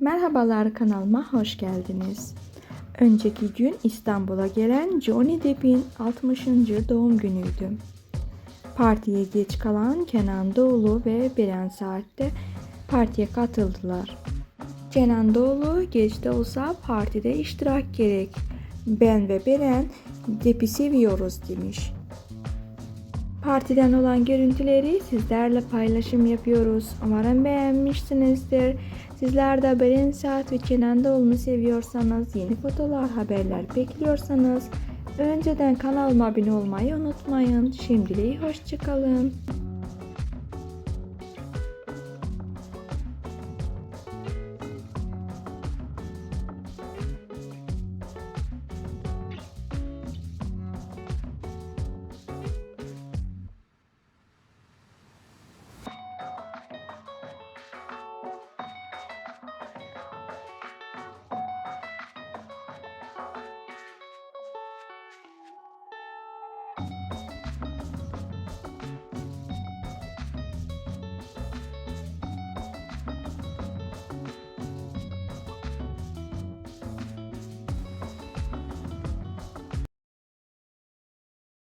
Merhabalar kanalıma hoş geldiniz. Önceki gün İstanbul'a gelen Johnny Depp'in 60. doğum günüydü. Partiye geç kalan Kenan Doğulu ve Beren Saat de partiye katıldılar. Kenan Doğulu geç de olsa partide iştirak gerek. Ben ve Beren Depp'i seviyoruz demiş. Partiden olan görüntüleri sizlerle paylaşım yapıyoruz. Umarım beğenmişsinizdir. Sizler de Beren Saat ve Kenan Doğulu'nu seviyorsanız, yeni fotolar, haberler bekliyorsanız önceden kanalıma abone olmayı unutmayın. Şimdilik hoşçakalın.